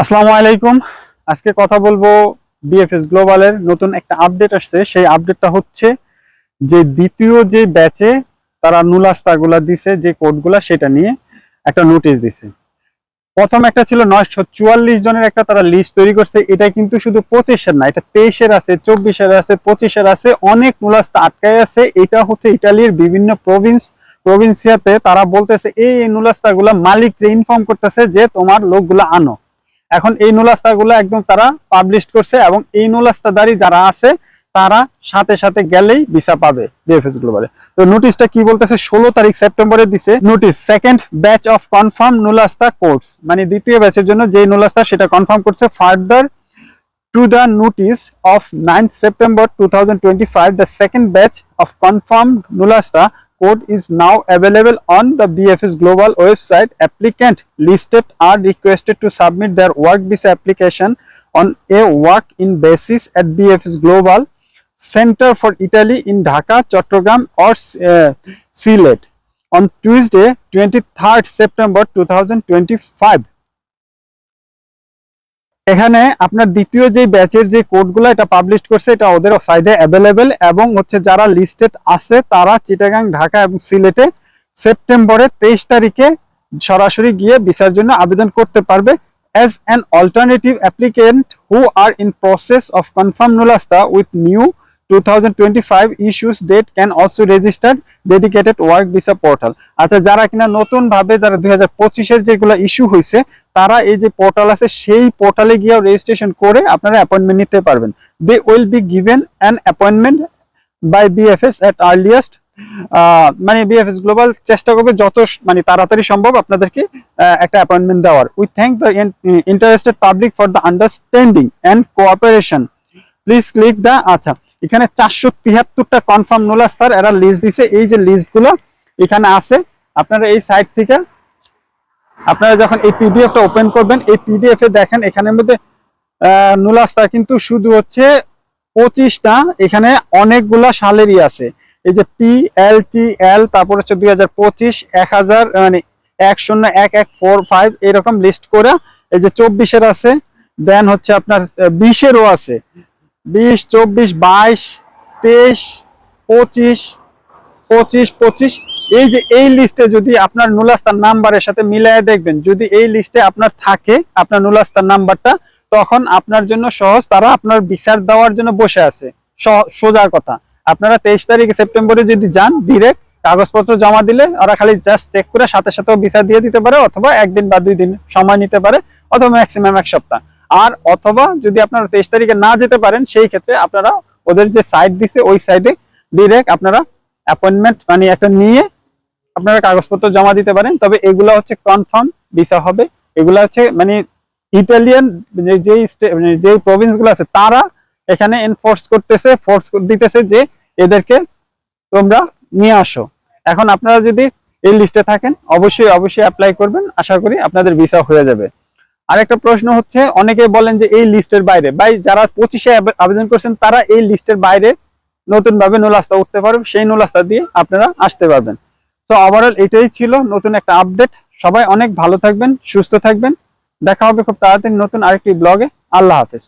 আসসালামু আলাইকুম। আজকে কথা বলব বিএফএস গ্লোবালের নতুন একটা আপডেট আসছে। সেই আপডেটটা হচ্ছে যে দ্বিতীয় যে ব্যাচে তারা নুলাস্তাগুলা দিছে, যে কোডগুলা সেটা নিয়ে একটা নোটিশ দিছে। প্রথম একটা ছিল নয়শো চুয়াল্লিশ জনের একটা তারা লিস্ট তৈরি করছে। এটা কিন্তু শুধু পঁচিশের না, এটা তেইশের আছে, চব্বিশের আছে, পঁচিশের আছে, অনেক নুলাস্তা আটকায় আছে। এটা হচ্ছে ইটালির বিভিন্ন প্রভিন্স প্রভিন্সিয়াতে তারা বলতেছে, এই নুলাস্তাগুলা মালিককে ইনফর্ম করতেছে যে তোমার লোকগুলা আনো। এখন এই নুলাস্তাগুলো একদম তারা পাবলিশ করছে এবং এই নুলাস্তাদারি যারা আছে তারা সাথে সাথে গেলেই ভিসা পাবে বিএফএস গ্লোবালে তো নোটিশটা কি বলতেছে? ষোলো তারিখ সেপ্টেম্বরে দিছে। Notice second batch of confirm নুলাস্তা course মানে দ্বিতীয় ব্যাচের জন্য যে নুলাস্তা সেটা কনফার্ম করছে। Further to the notice of 9th September 2025, the second batch of confirmed Nulasta code is now available on the BFS Global website. Applicant listed are requested to submit their work visa application on a work-in basis at BFS Global Center for Italy in Dhaka, Chattogram or uh, on Tuesday, 23rd September 2025. এখানে আপনার দ্বিতীয় যে ব্যাচের যে কোডগুলো এটা publish করছে, এটা ওদের সাইডে অ্যাভেলেবেল এবং হচ্ছে যারা লিস্টেড আছে, তারা চিটাগাং ঢাকা এবং সিলেটে সেপ্টেম্বরের তেইশ তারিখে সরাসরি গিয়ে ভিসার জন্য আবেদন করতে পারবে। As an alternative applicant who are in process of confirm নুলাস্তা with new 2025 issues date can also register dedicated work visa portal. আচ্ছা যারা কিনা নতুন ভাবে যারা দুই হাজার পঁচিশের যেগুলো ইস্যু হয়েছে তারা এই যে পোর্টাল আছে, সেই পোর্টালে গিয়ে রেজিস্ট্রেশন করে আপনারা অ্যাপয়েন্টমেন্ট নিতে পারবেন। They will be given an appointment by BFS at earliest মানে বিএফএস গ্লোবাল চেষ্টা করবে যত মানে তাড়াতাড়ি সম্ভব আপনাদেরকে একটা অ্যাপয়েন্টমেন্ট দেওয়ার। We thank the interested public for the understanding and cooperation please click the আচ্ছা এখানে চারশো তিয়াত্তরটা কনফার্ম নোলাস্তার এরা লিস্ট দিছে। এই যে লিস্টগুলো এখানে আছে। আপনারা এই সাইট থেকে আপনারা যখন এই পিডিএফটা ওপেন করবেন, এই পিডিএফ এ দেখেন এখানের মধ্যে নুলাস্তা কিন্তু শুধু হচ্ছে পঁচিশটা, এখানে অনেকগুলা সালেরই আছে। এই যে পি এল টি এল তারপর হচ্ছে দুই হাজার পঁচিশ, এক হাজার মানে এক শূন্য এক এক ফোর ফাইভ এরকম লিস্ট করে এই যে চব্বিশের আছে। দেন হচ্ছে আপনার বিশেরও আছে। বিশ, চব্বিশ, বাইশ, তেইশ, পঁচিশ পঁচিশ পঁচিশ। এই যে এই লিস্টে যদি আপনার নুলাস্তার নাম্বারের সাথে মিলায় দেখবেন, যদি এই লিস্টে আপনার থাকে, আপনার নুলাস্তার নাম্বারটা তখন আপনার জন্য সহজ। তারা আপনার বিচার দেওয়ার জন্য বসে আছে। সোজা কথা। আপনারা তেইশ তারিখে সেপ্টেম্বরে যদি যান ডিরেক্ট কাগজপত্র জমা দিলে ওরা খালি জাস্ট চেক করে সাথে সাথে বিচার দিয়ে দিতে পারে, অথবা একদিন বা দুই দিন সময় নিতে পারে, অথবা ম্যাক্সিমাম এক সপ্তাহ। আর অথবা যদি আপনারা তেইশ তারিখে না যেতে পারেন, সেই ক্ষেত্রে আপনারা ওদের যে সাইট দিছে, ওই সাইডে ডিরেক্ট আপনারা অ্যাপয়েন্টমেন্ট মানে একটা নিয়ে আপনারা কাগজপত্র জমা দিতে পারেন। তবে এগুলা হচ্ছে কনফার্ম ভিসা হবে। এগুলা হচ্ছে মানে ইটালিয়ান যে যে প্রভিন্সগুলো আছে, তারা এখানে এনফোর্স করতেছে ফোর্স দিতেছে যে এদেরকে তোমরা নিয়ে আসো। এখন আপনারা যদি এই লিস্টে থাকেন, অবশ্যই অবশ্যই অ্যাপ্লাই করবেন। আশা করি আপনাদের ভিসা হয়ে যাবে। আরেকটা প্রশ্ন হচ্ছে, অনেকে বলেন যে এই লিস্টের বাইরে, ভাই যারা পঁচিশে আবেদন করছেন, তারা এই লিস্টের বাইরে নতুন ভাবে নোলাস্তা উঠতে পারবে, সেই নোলাস্তা দিয়ে আপনারা আসতে পারবেন। তো ওভারঅল এটাই ছিল নতুন একটা আপডেট সবাই অনেক ভালো থাকবেন, সুস্থ থাকবেন। দেখা হবে খুব তাড়াতাড়ি নতুন আরেকটি ব্লগে আল্লাহ হাফেজ।